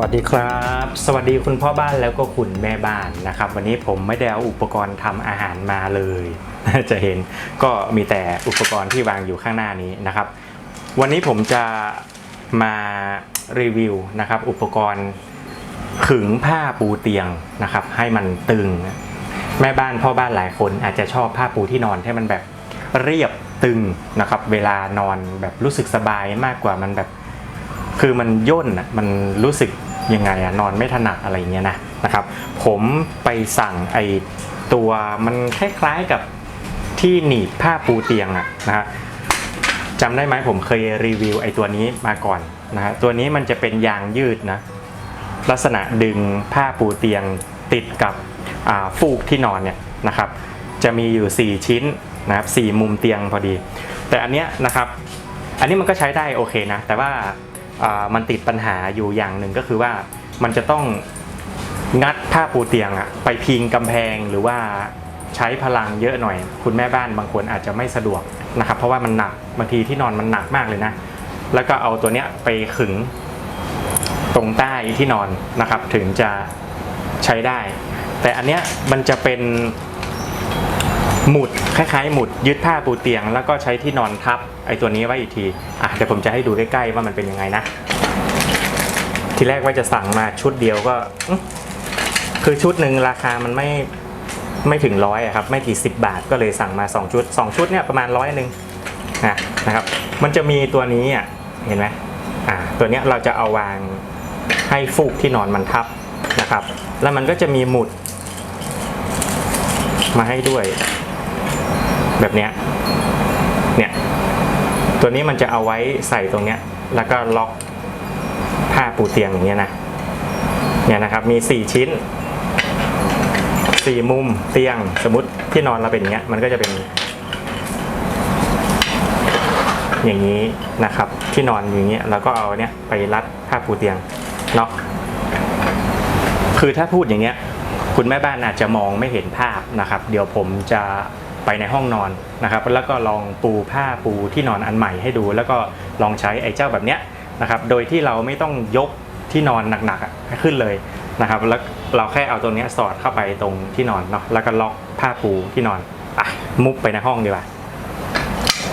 สวัสดีครับ สวัสดีคุณพ่อบ้านแล้วก็คุณแม่บ้านนะครับ วันนี้ผมไม่ได้เอาอุปกรณ์ทำอาหารมาเลย จะเห็นก็มีแต่อุปกรณ์ที่วางอยู่ข้างหน้านี้นะครับ วันนี้ผมจะมารีวิวนะครับ อุปกรณ์ขึงผ้าปูเตียงนะครับ ให้มันตึง แม่บ้านพ่อบ้านหลายคนอาจจะชอบผ้าปูที่นอนให้มันแบบเรียบตึงนะครับ เวลานอนแบบรู้สึกสบายมากกว่ามันแบบคือมันย่นอะมันรู้สึก ยังไงอะนอนไม่ถนัดอะไรเงี้ยนะนะครับ ผมไปสั่งไอตัวมันคล้ายๆกับที่หนีบผ้าปูเตียงอะนะฮะจำได้ไหมผมเคยรีวิวไอตัวนี้มาก่อนนะฮะตัวนี้มันจะเป็นยางยืดนะลักษณะดึงผ้าปูเตียงติดกับฟูกที่นอนเนี่ยนะครับจะมีอยู่ 4 ชิ้นนะครับสี่มุมเตียงพอดี แต่อันเนี้ยนะครับ อันนี้มันก็ใช้ได้โอเคนะ แต่ว่า มันติดปัญหาอยู่อย่างหนึ่งก็คือว่ามันจะต้องงัดผ้าปูเตียงอะไปพิงกำแพงหรือว่าใช้พลังเยอะหน่อย คุณแม่บ้านบางคนอาจจะไม่สะดวกนะครับ เพราะว่ามันหนักบางทีที่นอนมันหนักมากเลยนะ แล้วก็เอาตัวเนี้ยไปขึงตรงใต้ที่นอนนะครับ ถึงจะใช้ได้ แต่อันเนี้ยมันจะเป็นหมุดคล้ายๆ หมุดยึดผ้าปูเตียง แล้วก็ใช้ที่นอนทับ ไอ้ตัวนี้ไว้อีกทีอะเดี๋ยวผมจะให้ดูใกล้ๆว่ามันเป็นยังไงนะ ทีแรกว่าจะสั่งมาชุดเดียวก็ คือชุดหนึ่งราคามันไม่ไม่ถึงร้อยครับ ไม่กี่สิบบาทก็เลยสั่งมา 2 ชุด 2 ชุดเนี่ยประมาณร้อยหนึ่งนะนะครับ มันจะมีตัวนี้อะเห็นไหมอ่าตัวเนี้ยเราจะเอาวางให้ฟูกที่นอนมันทับนะครับ แล้วมันก็จะมีหมุด มาให้ด้วย แบบเนี้ยเนี่ย ตัวนี้มันจะเอาไว้ใส่ตรงเนี้ย แล้วก็ล็อกผ้าปูเตียงอย่างเงี้ยนะเนี่ยนะครับมี 4 ชิ้น 4 มุมเตียงสมมติที่นอนเราเป็นอย่างเงี้ยมันก็จะเป็น อย่างนี้นะครับที่นอนอย่างเงี้ยแล้วก็เอาเนี้ยไปรัดผ้าปูเตียงเนาะคือถ้าพูดอย่างเงี้ยคุณแม่บ้านอาจจะมองไม่เห็นภาพนะครับ เดี๋ยวผมจะไปในห้องนอน นะครับแล้วก็ลองปูผ้าปูที่นอนอันใหม่ให้ดู แล้วก็ลองใช้ไอ้เจ้าแบบเนี้ยนะครับโดยที่เราไม่ต้องยกที่นอนหนักๆขึ้นเลยนะครับแล้วเราแค่เอาตัวเนี้ยสอดเข้าไปตรงที่นอนเนาะแล้วก็ล็อกผ้าปูที่นอนอะมุกไปในห้องดีกว่า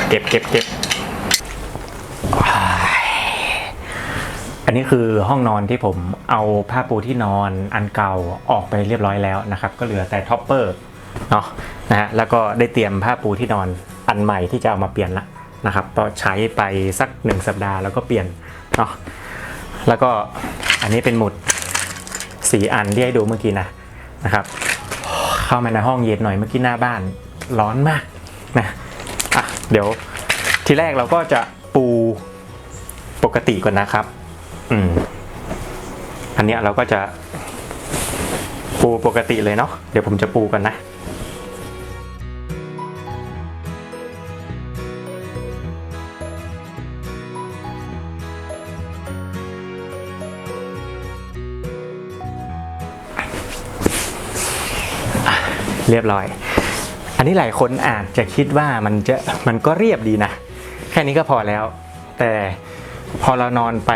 เก็บเก็บเก็บอันนี้คือห้องนอนที่ผมเอาผ้าปูที่นอนอันเก่าออกไปเรียบร้อยแล้วนะครับ ก็เหลือแต่ท็อปเปอร์ เนาะนะฮะแล้วก็ได้เตรียมผ้าปูที่นอนอันใหม่ที่จะเอามาเปลี่ยนละนะครับก็ใช้ไปสักหนึ่งสัปดาห์แล้วก็เปลี่ยนเนาะแล้วก็อันนี้เป็นหมุดสีอันที่ให้ดูเมื่อกี้นะนะครับเข้ามาในห้องเย็นหน่อยเมื่อกี้หน้าบ้านร้อนมากนะอะเดี๋ยวทีแรกเราก็จะปูปกติก่อนนะครับอืมอันเนี้ยเราก็จะปูปกติเลยเนาะเดี๋ยวผมจะปูกันนะ เรียบร้อย อันนี้หลายคนอาจจะคิดว่ามันจะมันก็เรียบดีนะ แค่นี้ก็พอแล้ว แต่พอเรานอนไป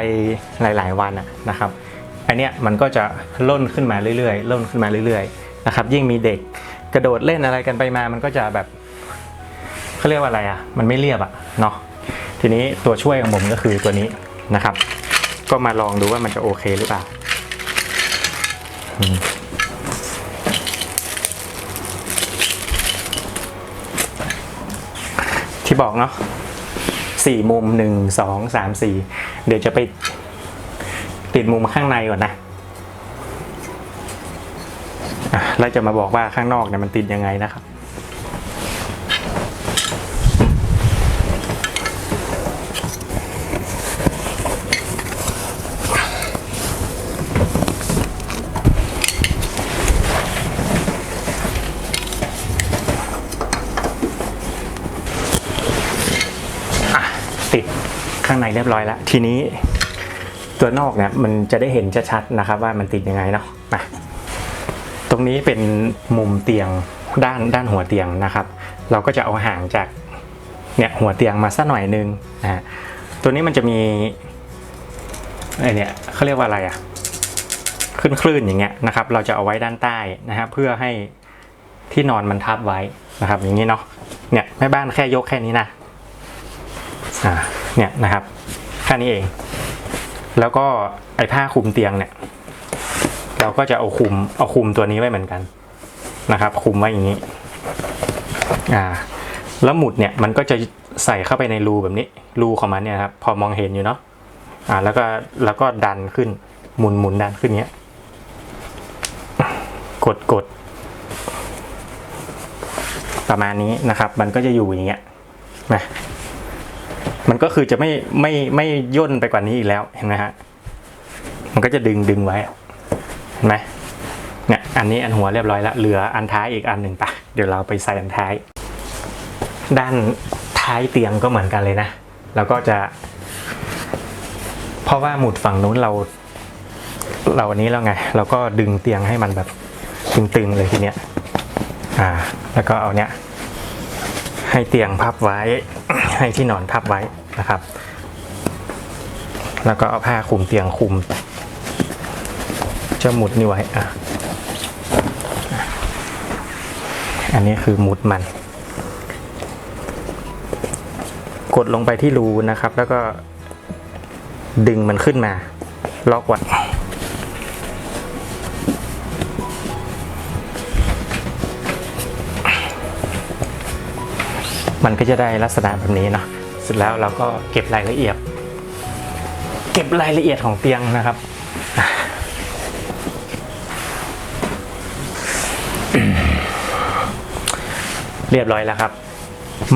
หลาย ๆ วันนะครับอันเนี้ยมันก็จะล่นขึ้นมาเรื่อยๆล่นขึ้นมาเรื่อยๆนะครับยิ่งมีเด็กกระโดดเล่นอะไรกันไปมา มันก็จะแบบเขาเรียกว่าอะไรอะมันไม่เรียบอะเนาะทีนี้ตัวช่วยของผมก็คือตัวนี้นะครับ ก็มาลองดูว่ามันจะโอเคหรือเปล่าอืม ที่ บอกเนาะสี่มุมหนึ่งสองสามสี่เดี๋ยวจะไปติดมุมข้างในก่อนนะอะแล้วจะมาบอกว่าข้างนอกเนี่ยมันติดยังไงนะครับ ติดข้างในเรียบร้อยแล้ว ทีนี้ตัวนอกเนี่ยมันจะได้เห็นชัดๆนะครับ ว่ามันติดยังไงเนาะมาตรงนี้เป็นมุมเตียงด้านด้านหัวเตียงนะครับ เราก็จะเอาห่างจากเนี่ยหัวเตียงมาสักหน่อยนึงนะฮะตัวนี้มันจะมีไอเนี่ยเขาเรียกว่าอะไรอะขึ้นคลื่นอย่างเงี้ยนะครับ เราจะเอาไว้ด้านใต้นะฮะเพื่อให้ที่นอนมันทับไว้นะครับ อย่างนี้เนาะเนี่ยแม่บ้านแค่ยกแค่นี้นะ อ่าเนี่ยนะครับแค่นี้เอง แล้วก็ไอ้ผ้าคลุมเตียงเนี่ย เราก็จะเอาคลุมเอาคลุมตัวนี้ไว้เหมือนกันนะครับคลุมไว้อย่างนี้อ่าแล้วหมุดเนี่ยมันก็จะใส่เข้าไปในรูแบบนี้ รูของมันเนี่ยครับ พอมองเห็นอยู่เนาะอ่าแล้วก็แล้วก็ดันขึ้นหมุนหมุนดันขึ้นเนี้ยกดกดประมาณนี้นะครับ มันก็จะอยู่อย่างเงี้ยนะ มันก็คือจะไม่ไม่ไม่ย่นไปกว่านี้อีกแล้วเห็นไหมฮะมันก็จะดึงดึงไว้เห็นไหมเนี่ยอันนี้อันหัวเรียบร้อยแล้วเหลืออันท้ายอีกอันหนึ่งปะเดี๋ยวเราไปใส่อันท้าย ด้านท้ายเตียงก็เหมือนกันเลยนะแล้วก็จะ เพราะว่าหมุดฝั่งนู้นเรา เราอันนี้แล้วไง เราก็ดึงเตียงให้มันแบบตึงๆเลยทีเนี้ยอ่า แล้วก็เอาเนี้ยให้เตียงพับไว้ ให้ที่นอนพับไว้นะครับ แล้วก็เอาผ้าคลุมเตียงคลุมเจะหมุดนี่ไว้อะอันนี้คือมุดมัน กดลงไปที่รูนะครับ แล้วก็ดึงมันขึ้นมา ล็อกไว้ มันก็จะได้ลักษณะแบบนี้เนาะเสร็จแล้วเราก็เก็บรายละเอียด เก็บรายละเอียดของเตียงนะครับเรียบร้อยแล้วครับ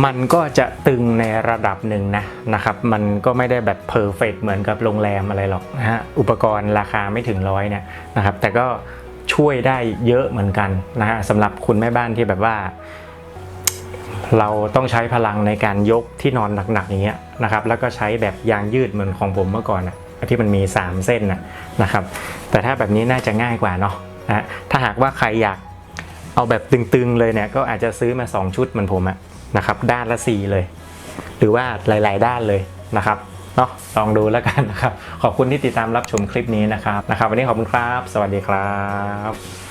มันก็จะตึงในระดับหนึ่งนะนะครับ มันก็ไม่ได้แบบเพอร์เฟกเหมือนกับโรงแรมอะไรหรอกนะฮะ อุปกรณ์ราคาไม่ถึงร้อยเนี่ยนะครับ แต่ก็ช่วยได้เยอะเหมือนกันนะฮะสำหรับคุณแม่บ้านที่แบบว่า เราต้องใช้พลังในการยกที่นอนหนักๆอย่างเงี้ยนะครับแล้วก็ใช้แบบยางยืดเหมือนของผมเมื่อก่อนนะที่มันมี 3 เส้นนะนะครับ แต่ถ้าแบบนี้น่าจะง่ายกว่าเนาะนะถ้าหากว่าใครอยากเอาแบบตึงๆเลยเนี่ยก็อาจจะซื้อมา 2 ชุดเหมือนผมอะนะครับด้านละ 4 เลย หรือว่าหลาย ๆ ด้านเลยนะครับเนาะลองดูแล้วกันนะครับ ขอบคุณที่ติดตามรับชมคลิปนี้นะครับนะครับ วันนี้ขอบคุณครับ สวัสดีครับ